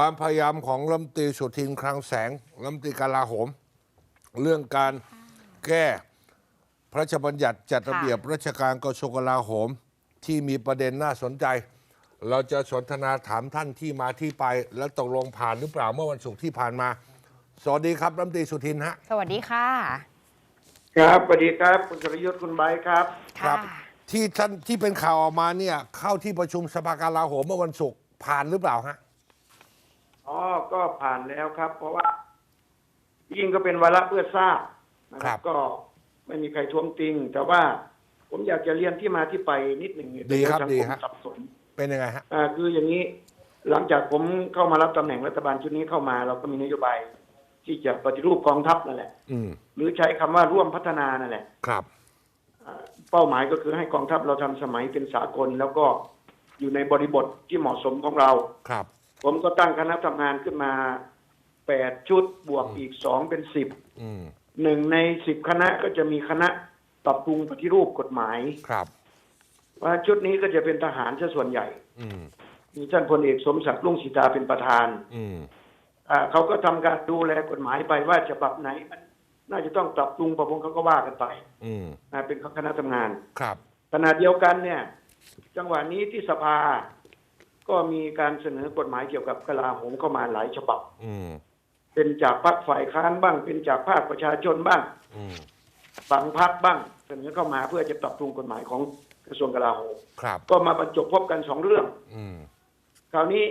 ความพยายามของรัฐมนตรีสุทินคลังแสงรัฐมนตรีกลาโหม เรื่องการแก้พระราชบัญญัติจัดระเบียบราชการกระทรวงกลาโหม ที่มีประเด็นน่าสนใจ เราจะสนทนาถามท่านที่มาที่ไป แล้วตกลงผ่านหรือเปล่าเมื่อวันศุกร์ที่ผ่านมา สวัสดีครับรัฐมนตรีสุทินฮะ สวัสดีค่ะ ครับสวัสดีครับ คุณสรยุทธ์คุณไบร์ทครับ ครัค่ะที่ท่านที่เป็นข่าวออกมาเนี่ยเข้าที่ประชุมสภากลาโหมเมื่อวันศุกร์ผ่านหรือเปล่าฮะ อ๋อก็ผ่านแล้วครับ เพราะว่า ยิ่งก็เป็นวาระเพื่อทราบนะคครัรับบก็ไม่มีใครท้วงติง แต่ว่าผมอยากจะเรียนที่มาที่ไปนิดหนึ่งเนี่ยดีครับเยวดีสังฮะสับสนเป็นยังไงฮะอ่าคืออย่างนี้ หลังจากผมเข้ามารับตำแหน่งรัฐบาลชุดนี้เข้ามา เราก็มีนโยบายที่จะปฏิรูปกองทัพนั่นแหละอืมหรือใช้คำว่าร่วมพัฒนานั่นแหละครับอ่าเป้าหมายก็คือให้กองทัพเราทำสมัยเป็นสากล แล้วก็อยู่ในบริบทที่เหมาะสมของเราครับ ผมก็ตั้งคณะทำงานขึ้นมาแปดชุดบวกอีกสองเป็นสิบอืมหนึ่งในสิบคณะก็จะมีคณะปรับปรุงปฏิรูปกฎหมาย ครับ ว่าชุดนี้ก็จะเป็นทหารซะส่วนใหญ่ อืมมีท่านพลเอกสมศักดิ์ลุงสีตาเป็นประธานอืมอ่าเขาก็ทำการดูแลกฎหมายไปว่าจะปรับไหนมันน่าจะต้องปรับปรุงปรับปรุงเขาก็ว่ากันไปอืมอ่าเป็นคณะทำงาน ครับ ขณะเดียวกันเนี่ย จังหวะนี้ที่สภา ก็มีการเสนอกฎหมายเกี่ยวกับกลาโหมเข้ามาหลายฉบับ อืม เป็นจากพรรคฝ่ายค้านบ้าง เป็นจากภาคประชาชนบ้างอืม บางพรรคบ้าง เสนอเข้ามาเพื่อจะปรับปรุงกฎหมายของกระทรวงกลาโหมครับ ก็มาบรรจบพบกันสองเรื่อง อืม คราวนี้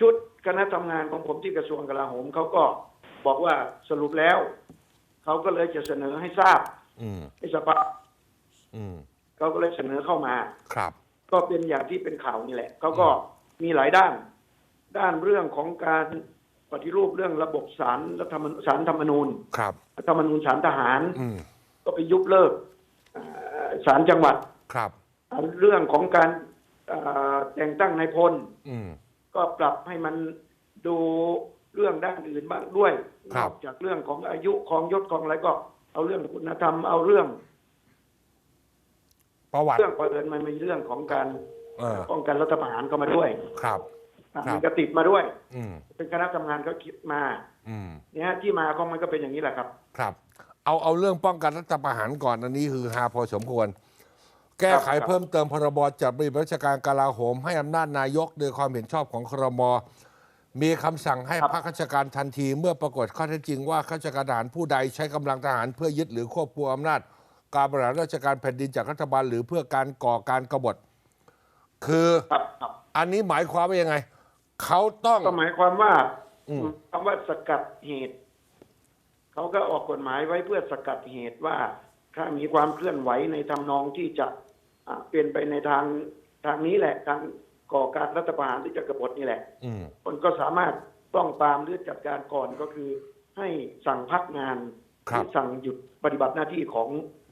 ชุดคณะทำงานของผมที่กระทรวงกลาโหมเขาก็บอกว่าสรุปแล้วเขาก็เลยจะเสนอให้ทราบอืม ให้สภาอืม เขาก็เลยเสนอเข้ามา ครับ ก็เป็นอย่างที่เป็นข่าวนี่แหละเขาก็มีหลายด้าน ด้านเรื่องของการปฏิรูปเรื่องระบบสารรัฐธรรมนูญสารธรรมนูญครับรัฐธรรมนูญสารทหาร อืมก็ไปยุบเลิกเอ่อศาลจังหวัดครับ เรื่องของการเอ่อแต่งตั้งนายพลอืมก็ปรับให้มันดูเรื่องด้านอื่นบ้างด้วยครันบอกจากเรื่องของอายุของยศของอะไรก็ เอาเรื่องคุณธรรมเอาเรื่อง ประวัติเรื่องประเด็นมันมีเรื่องของการเออป้องกันรัฐประหารเข้ามาด้วยครับ อะครับ มันก็ติดมาด้วย อืมเป็นคณะทำงานเขาคิดมา อืมเนี่ยที่มาของมันก็เป็นอย่างนี้แหละครับ ครับ เอาเอาเรื่องป้องกันรัฐประหารก่อนอันนี้คือฮาพอสมควร แก้ไขครับเพิ่มเติมพรบจัดระเบียบราชการกลาโหม ให้อำนาจนายกโดยความเห็นชอบของครม มีคำสั่งให้พักราชการทันที เมื่อปรากฏข้อเท็จจริงว่าข้าราชการทหารผู้ใดใช้กำลังทหารเพื่อยึดหรือควบคุมอำนาจ การบริหารราชการแผ่นดินจากรัฐบาล หรือเพื่อการก่อการกบฏ คือครับครับอันนี้หมายความว่ายังไง เขาต้อง ก็หมายความว่าอืม คำว่าสกัดเหตุ เขาก็ออกกฎหมายไว้เพื่อสกัดเหตุว่า ถ้ามีความเคลื่อนไหวในทำนองที่จะอ่าเปลี่ยนไปในทางทางนี้แหละทางก่อการรัฐประหารหรือจะกบฏนี่แหละ อืม คนก็สามารถป้องปรามหรือจัดการก่อนก็คือ ให้สั่งพักงานคหรับ รือสั่งหยุดปฏิบัติหน้าที่ของอา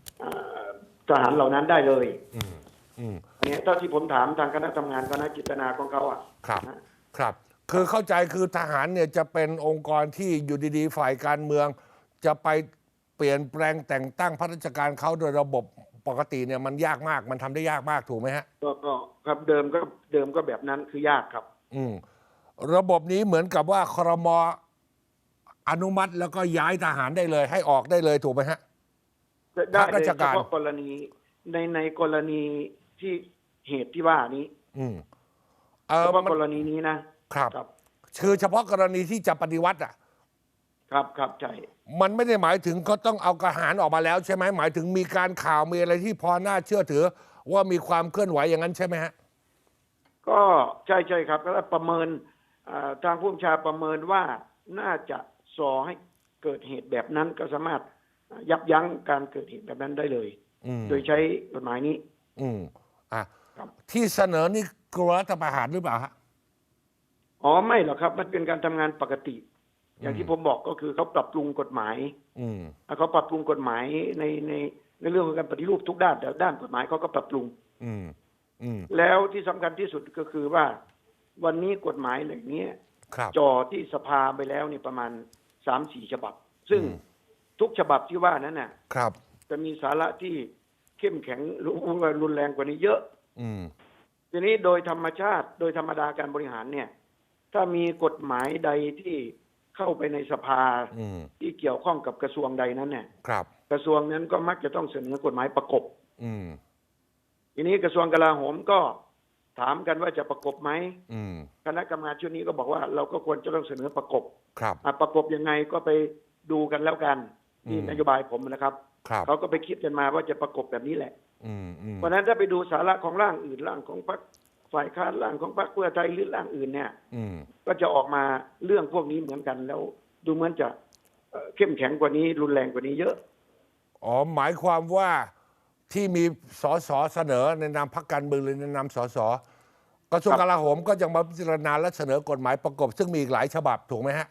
ทหารเหล่านั้นได้เลยอืมอืมอันนี้เท่าที่ผมถามทางคณะทำงานคณะจิตนาของเขาอะครับนะครับ คือเข้าใจคือทหารเนี่ยจะเป็นองค์กรที่อยู่ดีๆ ฝ่ายการเมือง จะไปเปลี่ยนแปลงแต่งตั้งพระราชการเขาโดยระบบปกติเนี่ยมันยากมากมันทำได้ยากมากถูกไหมฮะก็ก็ครับเดิมก็เดิมก็แบบนั้นคือยากครับ อืมระบบนี้เหมือนกับว่าครมอนุมัติแล้วก็ย้ายทหารได้เลย ให้ออกได้เลยถูกไหมฮะ ได้ภาคเลรายชเฉการพาะกรณีในในกรณีที่เหตุที่ว่านี้ อืมเอเฉอพาะมันกรณีนี้นะครับ ครับ คือเฉพาะกรณีที่จะปฏิวัติอะ ครับครับใช่มันไม่ได้หมายถึงเขาต้องเอากระหารออกมาแล้วใช่ไหมหมายถึงมีการข่าวมีอะไรที่พอน่าเชื่อถือ ว่ามีความเคลื่อนไหวอย่างนั้นใช่ไหมฮะ ก็ใช่ใช่ครับแล้วประเมินอ่าทางผู้บัญชาประเมินว่าน่าจะสอให้เกิดเหตุแบบนั้นก็สามารถ ยับยั้งการเกิดเหตุแบบนั้นได้เลย อืมโดยใช้กฎหมายนี้ อืมอะครับ ที่เสนอนี่กลัวรัฐประหารหรือเปล่าฮะ อ๋อไม่หรอกครับ มันเป็นการทำงานปกติ อย่างที่ผมบอกก็คือเขาปรับปรุงกฎหมายอืม เขาปรับปรุงกฎหมายในในในเรื่องของการปฏิรูปทุกด้านแต่ด้านกฎหมายเขาก็ปรับปรุง อืม อืม แล้วที่สำคัญที่สุดก็คือว่า วันนี้กฎหมายเหล่านี้ครับ จ่อที่สภาไปแล้วนี่ประมาณสามสี่ฉบับ ซึ่งอืม ทุกฉบับที่ว่านั้นน่ะ ครับ จะมีสาระที่เข้มแข็งรุนแรงกว่านี้เยอะ อืม ทีนี้โดยธรรมชาติ โดยธรรมดาการบริหารเนี่ย ถ้ามีกฎหมายใดที่เข้าไปในสภาอืม ที่เกี่ยวข้องกับกระทรวงใดนั้นเนี่ย ครับ กระทรวงนั้นก็มักจะต้องเสนอกฎหมายประกบ อืม ทีนี้กระทรวงกลาโหมก็ถามกันว่าจะประกบไหมอืม คณะกรรมการชุดนี้ก็บอกว่าเราก็ควรจะต้องเสนอประกบครับ อะประกบยังไงก็ไปดูกันแล้วกัน ที่อืมนโยบายผมนะครับครับเขาก็ไปคิดกันมาว่าจะประกบแบบนี้แหละอืมอืมเพราะฉะนั้นถ้าไปดูสาระของร่างอื่นร่างของพรรคฝ่ายค้านร่างของพรรคเพื่อไทยหรือร่างอื่นเนี่ยอืมก็จะออกมาเรื่องพวกนี้เหมือนกันแล้ว ดูเหมือนจะเอ่อเข้มแข็งกว่านี้รุนแรงกว่านี้เยอะอ๋อหมายความว่าที่มีสสเสนอในนามพรรคการเมืองหรือในนามสสกระทรวงครับกลาโหมก็จะมาพิจารณาและเสนอกฎหมายประกบซึ่งมีอีกหลายฉบับถูกไหมฮะ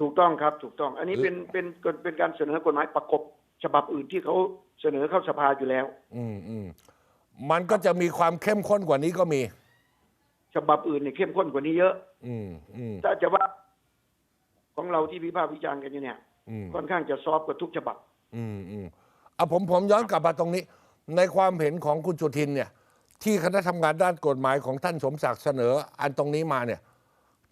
ถูกต้องครับถูกต้อง อันนี้เป็นเป็นเป็นการเสนอกฎหมายประกบฉบับอื่นที่เขาเสนอเข้าสภาอยู่แล้ว อืมอืมมันก็จะมีความเข้มข้นกว่านี้ก็มี ฉบับอื่นเนี่ยเข้มข้นกว่านี้เยอะ อืมอืมถ้าจะว่า ของเราที่วิพากษ์วิจารณ์กันอยู่เนี่ยอืมค่อนข้างจะซอฟต์กว่าทุกฉบับ อืมอืมเอาผมผมย้อนกลับมาตรงนี้ ในความเห็นของคุณจุทินเนี่ย ที่คณะทำงานด้านกฎหมายของท่านสมศักดิ์เสนอ อันตรงนี้มาเนี่ย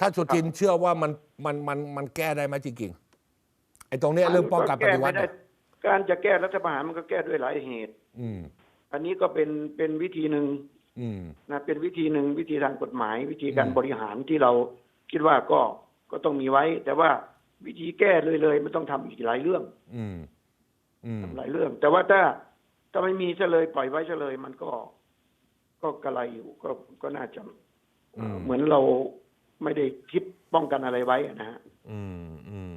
ท่านจุทินเชื่อว่ามันมันมันมันแก้ได้ไหมจริงๆไอ้ตรงเนี้ยเรื่องป้องกันปฏิวัติแก้ไม่เนี่ยได้การจะแก้รัฐประหารมันก็แก้ด้วยหลายเหตุ อืม อันนี้ก็เป็นเป็นวิธีหนึ่งอืม นะเป็นวิธีหนึ่งวิธีทางกฎหมาย วิธีการอืม บริหารที่เราคิดว่าก็ก็ต้องมีไว้ แต่ว่าวิธีแก้เลยเลยมันต้องทำอีกหลายเรื่องอืม อืม หลายเรื่อง แต่ว่าถ้าถ้าไม่มีเฉลยปล่อยไว้เฉลยมันก็ ก็กระไรอยู่ก็ก็น่าจะเอ่อเหมือนเรา ไม่ได้คิดป้องกันอะไรไว้อะนะฮะอืมอืม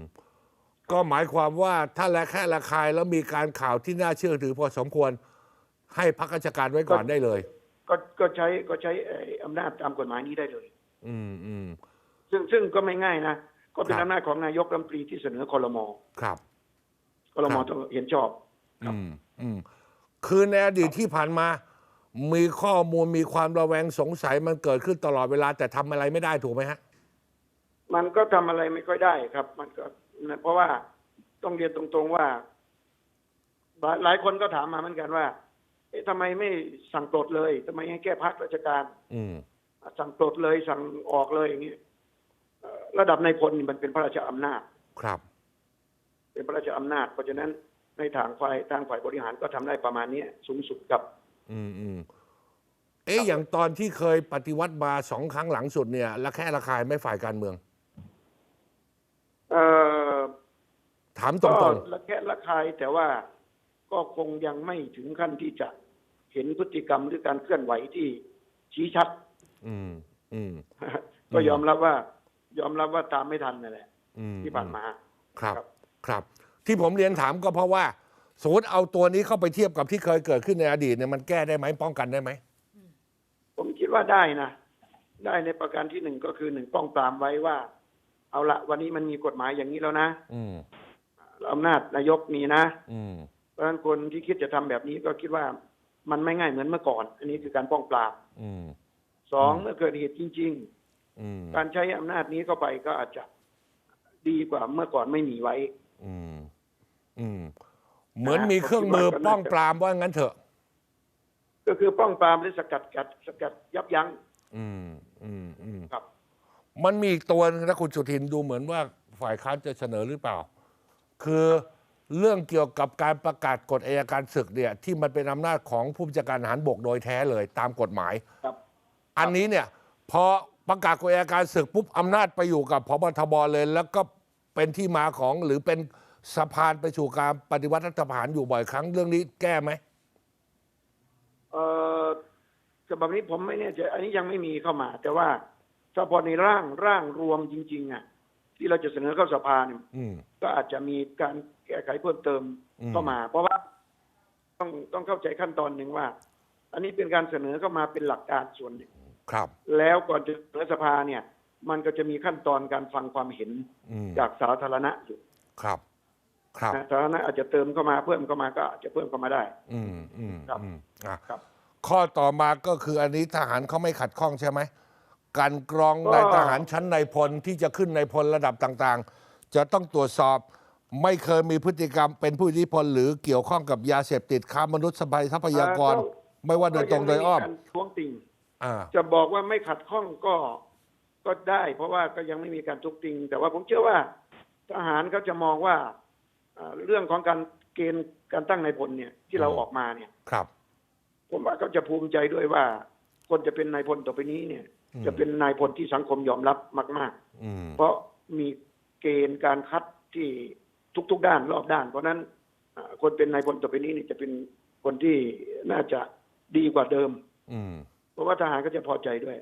ก็หมายความว่าถ้าละแค่ระคายแล้วมีการข่าวที่น่าเชื่อถือพอสมควร ให้พักราชการไว้ก่อนได้เลย ก็ก็ใช้ก็ใช้เอ่ออำนาจตามกฎหมายนี้ได้เลย อืมอืมซึ่งซึ่งก็ไม่ง่ายนะก็เป็นครับอำนาจของนายกรัฐมนตรีที่เสนอคอรมอครับคอรมอครับต้องเห็นชอบครับอืมอืมคือในอดีตที่ผ่านมา มีข้อมูลมีความระแวงสงสัยมันเกิดขึ้นตลอดเวลา แต่ทำอะไรไม่ได้ถูกไหมฮะ มันก็ทำอะไรไม่ค่อยได้ครับ มันก็เพราะว่าต้องเรียนตรงๆว่า หลายหลายคนก็ถามมาเหมือนกันว่า เอ๊ะทำไมไม่สั่งปลดเลยทำไมให้แก้พักราชการ อืมสั่งปลดเลยสั่งออกเลยอย่างนี้เอ่อระดับในายพลนี่มันเป็นพระราชอำนาจ ครับ เป็นพระราชอำนาจ เพราะฉะนั้นในทางฝ่ายทางฝ่ายบริหารก็ทำได้ประมาณนี้สูงสุดกับ อืมอืมเอ๊ะอย่างตอนที่เคยปฏิวัติมาสองครั้งหลังสุดเนี่ยละแค่ระคายไม่ฝ่ายการเมือง เอ่อถามตรก็งละแคะละคายแต่ว่าก็คงยังไม่ถึงขั้นที่จะเห็นพฤติกรรมหรือการเคลื่อนไหวที่ชี้ชัด ๆ อืม อืม ก็ยอมรับว่า ยอมรับว่าตามไม่ทันนั่นแหละ อืมที่ผ่านมา ครับ ครับครับที่ผมเรียนถามก็เพราะว่า สมมติเอาตัวนี้เข้าไปเทียบกับที่เคยเกิดขึ้นในอดีตเนี่ยมันแก้ได้ไหมป้องกันได้ไหมผมคิดว่าได้นะ ได้ในประการที่หนึ่งก็คือหนึ่งป้องปรามไว้ว่า เอาละวันนี้มันมีกฎหมายอย่างนี้แล้วนะอืมอำนาจนายกมีนะ อืมเพราะฉะนั้นคนที่คิดจะทำแบบนี้ก็คิดว่ามันไม่ง่ายเหมือนเมื่อก่อน อันนี้คือการป้องปรามอืมสองอืมเมื่อเกิดเหตุจริง อืมๆ การใช้อำนาจนี้เข้าไปก็อาจจะดีกว่าเมื่อก่อนไม่มีไว้ อืมอืม เหมือนมีเครื่องมือป้องปรามว่างั้นเถอะ ก็คือป้องปรามหรือสกัดกัดสกัดยับยั้งอืมอืมอืมครับ มันมีอีกตัวหนึงนะคุณสุทินดูเหมือนว่าฝ่ายค้านจะเสนอหรือเปล่า คือเรื่องเกี่ยวกับการประกาศกฎอัยการศึกเนี่ย ที่มันเป็นอำนาจของผู้บัญชาการทหารบกโดยแท้เลยตามกฎหมายครับ อันนี้เนี่ยพอประกาศกฎอัยการศึกปุ๊บอำนาจไปอยู่กับพบทบเลย แล้วก็เป็นที่มาของหรือเป็น สะพานไปสู่การปฏิวัติรัฐประหารอยู่บ่อยครั้งเรื่องนี้แก้ไหมเอ่อฉบับนี้ผมไม่แน่ใจอันนี้ยังไม่มีเข้ามา แต่ว่าถ้าพอในร่างร่างรวมจริง ๆ อะ ที่เราจะเสนอเข้าสภาเนี่ยอืมก็อาจจะมีการแก้ไขเพิ่มเติมอืมเข้ามา เพราะว่าต้องต้องเข้าใจขั้นตอนหนึ่งว่า อันนี้เป็นการเสนอเข้ามาเป็นหลักการส่วนหนึ่งครับ แล้วก่อนจะเสนอสภาเนี่ย มันก็จะมีขั้นตอนการฟังความเห็นอืมจากสาธารณะอยู่ครับ ครับนะสาธารณะอาจจะเติมเข้ามาเพิ่มเข้ามาก็อาจจะเพิ่มเข้ามาได้ อืมอืมครับอืมอะครับ ข้อต่อมาก็คืออันนี้ทหารเขาไม่ขัดข้องใช่ไหมการกรองก็นายทหารชั้นในายพลที่จะขึ้นในายพลระดับต่างๆ จะต้องตรวจสอบไม่เคยมีพฤติกรรมเป็นผู้อิทธิพลหรือเกี่ยวข้องกับยาเสพติดค้ามนุษย์สบายทรัพยากรเอ่อก็ไม่ว่าโดยตรงโดยอ้อมก็งไการท้วงติงอ่าจะบอกว่าไม่ขัดข้องก็ก็ได้ เพราะว่าก็ยังไม่มีการทุกติง แต่ว่าผมเชื่อว่าทหารเขาจะมองว่า เอ่อเรื่องของการเกณฑ์การตั้งนายพลเนี่ยที่เราอืมออกมาเนี่ยครับ ผมว่าเขาจะภูมิใจด้วยว่า คนจะเป็นนายพลต่อไปนี้เนี่ยอืมจะเป็นนายพลที่สังคมยอมรับมากอืมๆเพราะมีเกณฑ์การคัดที่ทุก ๆ ด้านรอบด้าน เพราะฉะนั้นเอ่อคนเป็นนายพลต่อไปนี้นี่จะเป็นคนที่น่าจะดีกว่าเดิม อืมเพราะว่าทหารก็จะพอใจด้วย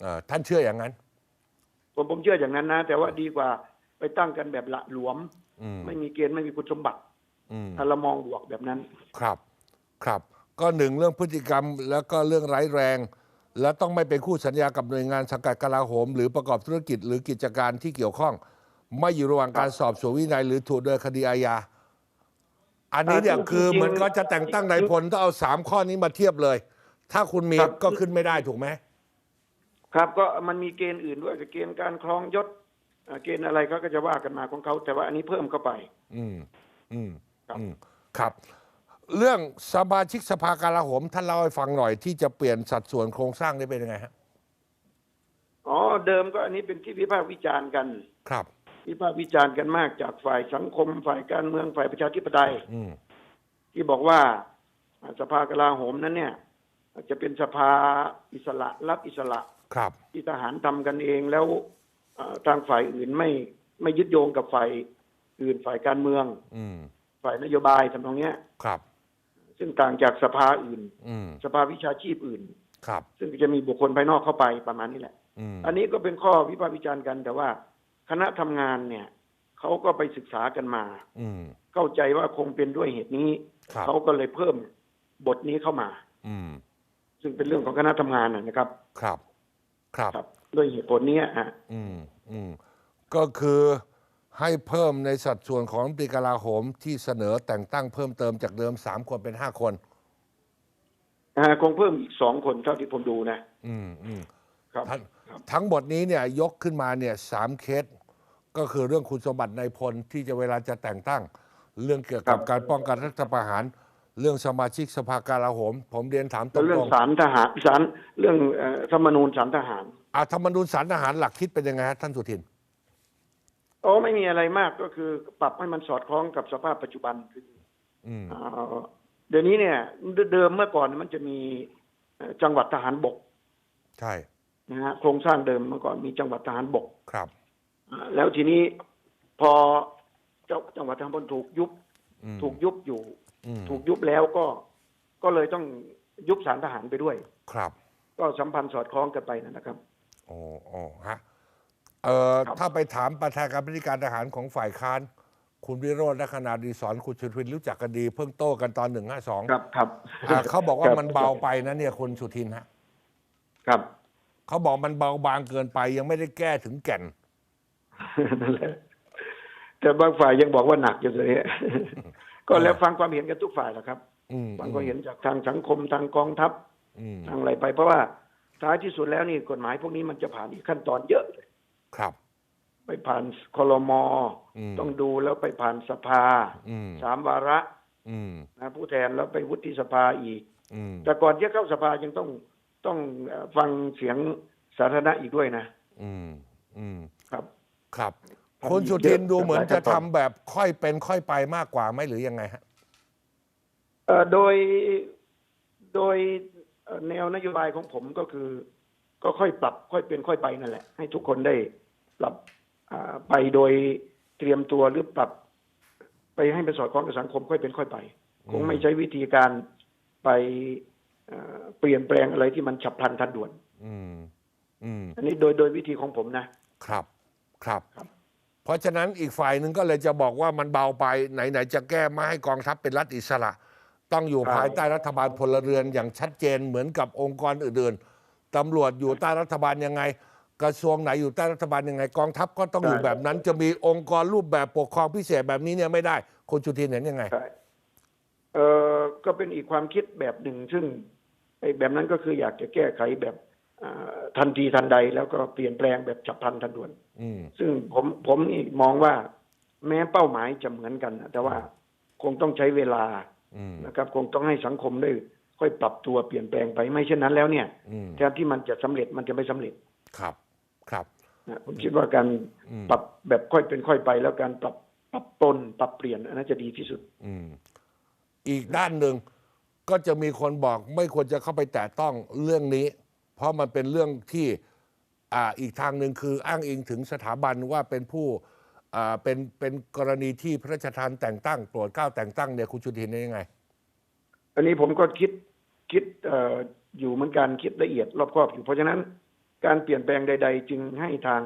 เอ่อท่านเชื่ออย่างนั้น ผมผมเชื่ออย่างนั้นนะ แต่ว่าดีกว่า ไปตั้งกันแบบละหลวมอืมไม่มีเกณฑ์ไม่มีคุณสมบัติอืมถ้าเรามองบวกแบบนั้น ครับ ครับ ก็หนึ่งเรื่องพฤติกรรมแล้วก็เรื่องร้ายแรง และต้องไม่เป็นคู่สัญญากับหน่วยงานสังกัดกลาโหม หรือประกอบธุรกิจหรือกิจการที่เกี่ยวข้อง ไม่อยู่ระหว่างการสอบสวนวินัยหรือถูกดำเนินคดีอาญาอันนี้เนี่ยอ่าคือจริงๆเหมือนก็จะแต่งตั้งนายพลต้องเอาสามข้อนี้มาเทียบเลย ถ้าคุณมีครับก็ขึ้นไม่ได้ถูกไหมครับ ก็มันมีเกณฑ์อื่นด้วยเกณฑ์การครองยศอ่า เกณฑ์อะไรเขาก็จะว่ากันมาของเขาแต่ว่าอันนี้เพิ่มเข้าไป อืม อืมครับ อืมครับ เรื่องสมาชิกสภากลาโหมท่านเล่าให้ฟังหน่อยที่จะเปลี่ยนสัดส่วนโครงสร้างได้เป็นยังไงฮะอ๋อเดิมก็อันนี้เป็นที่วิพากษ์วิจารณ์กัน ครับ วิพากษ์วิจารณ์กันมากจากฝ่ายสังคม ฝ่ายการเมืองฝ่ายประชาธิปไตย อืม ที่บอกว่าอ่าสภากลาโหมนั้นเนี่ยจะเป็นสภาอิสระรับอิสระ ครับ ที่ทหารทำกันเองแล้วเอ่อ ทางฝ่ายอื่นไม่ไม่ยึดโยงกับฝ่ายอื่นฝ่ายการเมือง อืม ฝ่ายนโยบายทำตรงเนี้ย ครับ ซึ่งต่างจากสภาอื่น อืม สภาวิชาชีพอื่น ครับ ซึ่งจะมีบุคคลภายนอกเข้าไปประมาณนี้แหละ อืม อันนี้ก็เป็นข้อวิพากษ์วิจารณ์กัน แต่ว่าคณะทำงานเนี่ยเขาก็ไปศึกษากันมา อืม เข้าใจว่าคงเป็นด้วยเหตุนี้ครับ เขาก็เลยเพิ่มบทนี้เข้ามา อืม ซึ่งเป็นเรื่องของคณะทำงานนะนะครับ ครับ ครับ ครับ ด้วยเหตุผลเนี้ยอะอืมอืมก็คือให้เพิ่มในสัดส่วนของรัฐมนตรีกลาโหมที่เสนอแต่งตั้งเพิ่มเติมจากเดิมสามคนเป็นห้าคนอ่าคงเพิ่มอีกสองคนเท่าที่ผมดูนะ อืมอืมครับทั้งครับทั้งหมดนี้เนี่ยยกขึ้นมาเนี่ยสามเคส ก็คือเรื่องคุณสมบัติในพลที่จะเวลาจะแต่งตั้ง เรื่องเกี่ยวกับการป้องกันรัฐประหาร เรื่องสมาชิกสภากลาโหม ผมเรียนถามตรแล้วเรื่องงสารทหารสารเรื่องเอ่อธรรมนูญสารทหารๆ อาธรรมนูญสารทหารหลักคิดเป็นยังไงฮะท่านสุทินโอ้ไม่มีอะไรมากก็คือปรับให้มันสอดคล้องกับสภาพปัจจุบันคืออืมเอ่อเดี๋ยวนี้เนี่ย เดิมเมื่อก่อนมันจะมีเอ่อจังหวัดทหารบก ใช่นะฮะโครงสร้างเดิมเมื่อก่อนมีจังหวัดทหารบกครับอ่าแล้วทีนี้พอเจ้าจังหวัดทหารบกถูกยุบอืมถูกยุบอยู่อืมถูกยุบแล้วก็ก็เลยต้องยุบสารทหารไปด้วย ครับ ก็สัมพันธ์สอดคล้องกันไปนะครับ โอ้โอ้ฮะเอ่อครับถ้าไปถามประธานการบริการทหารของฝ่ายค้าน คุณวิโรจน์และคณาดีสอนคุณชุทินรู้จักกันดี เพิ่งโต้กันตอนหนึ่งห้าสองครับครับเขาบอกว่าครับมันเบาไปนะเนี่ยคุณสุทินฮะครับเขาบอกมันเบาบางเกินไป ยังไม่ได้แก้ถึงแก่นนั่นแหละแต่บางฝ่ายยังบอกว่าหนักอยู่เลยก็แล้วฟังความเห็นกันทุกฝ่ายแหละครับอืมฟังความเห็นจากทางสังคมทางกองทัพอืมทางอะไรไป เพราะว่า ท้ายที่สุดแล้วนี่กฎหมายพวกนี้มันจะผ่านอีกขั้นตอนเยอะเลยครับ ไปผ่านคลมอืมต้องดูแล้วไปผ่านสภาอืมสามวาระอืมนะผู้แทนแล้วไปวุฒิสภาอีกอืมแต่ก่อนที่จะเข้าสภายังต้องต้องเอ่อฟังเสียงสาธารณะอีกด้วยนะอืมอืมครับ ครับครับคุณสุทินดูเหมือนจะหลายขั้นตอนทำแบบค่อยเป็นค่อยไปมากกว่าไหมหรือยังไงฮะเอ่อโดยโดยเอ่อ แนวนโยบายของผมก็คือ ก็ค่อยปรับค่อยเป็นค่อยไปนั่นแหละ ให้ทุกคนได้ปรับอ่าไปโดยเตรียมตัวหรือปรับ ไปให้เป็นสอดคล้องกับสังคมค่อยเป็นค่อยไป คงไม่ใช้วิธีการไปเอ่อเปลี่ยนแปลงอะไรที่มันฉับพลันทันด่วนอืมอืมอันนี้โดยโดยวิธีของผมนะ ครับ ครับครับเพราะฉะนั้นอีกฝ่ายหนึ่งก็เลยจะบอกว่ามันเบาไปไหนๆจะแก้ไม่ให้กองทัพเป็นรัฐอิสระ ต้องอยู่ภายใต้รัฐบาลพลเรือนอย่างชัดเจนเหมือนกับองค์กรอื่นๆตำรวจอยู่ใต้รัฐบาลยังไง กระทรวงไหนอยู่ใต้รัฐบาลยังไงกองทัพก็ต้องอยู่แบบนั้น จะมีองค์กรรูปแบบปกครองพิเศษแบบนี้เนี่ยไม่ได้คุณจุทินเห็นยังไงใช่เออก็เป็นอีกความคิดแบบหนึ่ง ซึ่งไอ้แบบนั้นก็คืออยากจะแก้ไขแบบอ่าทันทีทันใดแล้วก็เปลี่ยนแปลงแบบฉับพลันทันด่วนอืมซึ่งผมผมนี่มองว่า แม้เป้าหมายจะเหมือนกันนะแต่ว่าคงต้องใช้เวลาอืม นะครับ คงต้องให้สังคมได้ค่อยปรับตัวเปลี่ยนแปลงไปไม่เช่นนั้นแล้วเนี่ยอืมแทนที่มันจะสำเร็จมันจะไม่สำเร็จครับ ครับนะผมคิดว่าการอืมปรับแบบค่อยเป็นค่อยไป แล้วการปรับปรับปรนปรับเปลี่ยนอันนั้นจะดีที่สุด อืมอีกด้านหนึ่งก็จะมีคนบอกไม่ควรจะเข้าไปแตะต้องเรื่องนี้ เพราะมันเป็นเรื่องที่ อ่าอีกทางหนึ่งคืออ้างอิงถึงสถาบันว่าเป็นผู้อ่า เป็นเป็นกรณีที่พระราชทานแต่งตั้งโปรดเกล้าแต่งตั้งเนี่ยคุณชุทินได้ยังไง อันนี้ผมก็คิดคิดเอ่ออยู่เหมือนกันคิดละเอียดรอบคอบอยู่เพราะฉะนั้นการเปลี่ยนแปลงใด ๆ จึงให้ทาง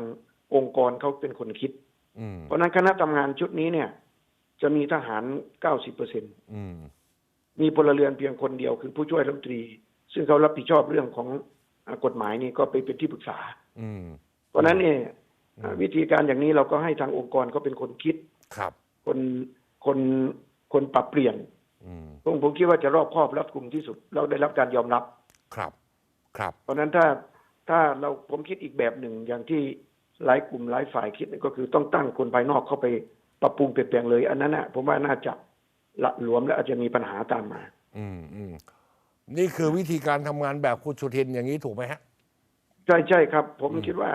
องค์กรเขาเป็นคนคิดอืมเพราะฉะนั้นคณะทำงานชุดนี้เนี่ย จะมีทหาร90เปอร์เซ็นอืมมีพลเรือนเพียงคนเดียวคือผู้ช่วยรัฐมนตรี ซึ่งเขารับผิดชอบเรื่องของอ่ากฎหมายนี่ก็ไปเป็นที่ปรึกษาอืมเพราะฉะนั้นเนี่ยอ่า วิธีการอย่างนี้เราก็ให้ทางองค์กรเขาเป็นคนคิดครับ คนคนคนปรับเปลี่ยนอืมผมผมคิดว่าจะรอบคอบรับกลุ่มที่สุด เราได้รับการยอมรับครับ ครับ เพราะฉะนั้นถ้าถ้าเราผมคิดอีกแบบหนึ่งอย่างที่หลายกลุ่มหลายฝ่ายคิดก็คือต้องตั้งคนภายนอกเข้าไปปรับปรุงเปลี่ยนแปลงเลย อันนั้นนะผมว่าน่าจะละหลวมและอาจจะมีปัญหาตามมา อืมอืมนี่คือวิธีการทำงานแบบคุณชุทินอย่างนี้ถูกไหมฮะ ใช่ใช่ครับ ผมคิดว่า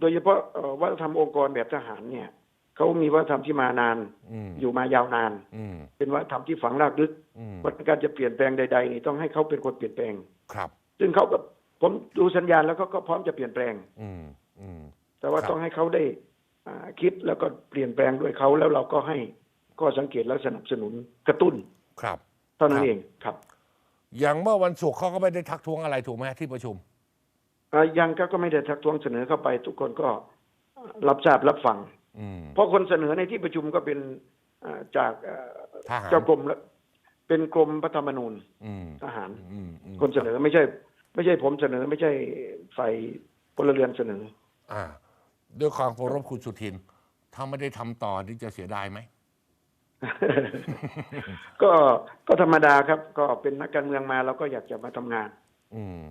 โดยเฉพาะเอ่อวัฒนธรรมองค์กรแบบทหารเนี่ยเขามีวัฒนธรรมที่มานานอืมอยู่มายาวนานอืมเป็นวัฒนธรรมที่ฝังรากลึกอืมวัฒนการจะเปลี่ยนแปลงใดๆนี่ต้องให้เขาเป็นคนเปลี่ยนแปลงครับ ซึ่งเขากับผมดูสัญญาณแล้วเขาก็พร้อมจะเปลี่ยนแปลง อืมอืมแต่ว่าครับต้องให้เขาได้อ่าคิดแล้วก็เปลี่ยนแปลงด้วยเขาแล้วเราก็ให้ข้อสังเกตและสนับสนุนกระตุ้นครับเท่านั้ครันบเองครับ อย่างเมื่อวันศุกร์เขาก็ไม่ได้ทักท้วงอะไรถูกไหมที่ประชุม อ่ายังก็ก็ไม่ได้ทักท้วงเสนอเข้าไป ทุกคนก็รับทราบรับฟังอืมเพราะคนเสนอในที่ประชุมก็เป็นอ่าจากเอ่อทหารเจ้ากรมและเป็นกรมพระธรรมนูญอืมทหารอืมอืมคนเสนอไม่ใช่ ไม่ใช่ผมเสนอไม่ใช่ฝ่ายพลเรือนเสนอ อ่า ด้วยความเคารพคุณสุทิน ถ้าไม่ได้ทำต่อนี่จะเสียดายไหมก็ก็ธรรมดาครับ ก็เป็นนักการเมืองมาเราก็อยากจะมาทำงานอืม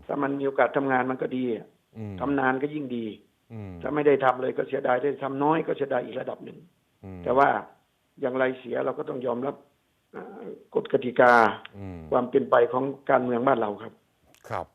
ถ้ามันมีโอกาสทำงานมันก็ดีอะอืมทำนานก็ยิ่งดีอืมถ้าไม่ได้ทำเลยก็เสียดายได้ทำน้อยก็เสียดายอีกระดับหนึ่งอืมแต่ว่าอย่างไรเสียเราก็ต้องยอมรับอ่ากฎกติกาอืมความเป็นไปของการเมืองบ้านเราครับ ครับ